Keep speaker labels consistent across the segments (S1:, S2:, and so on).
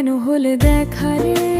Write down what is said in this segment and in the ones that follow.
S1: কেন হলে দেখা রে?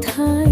S1: time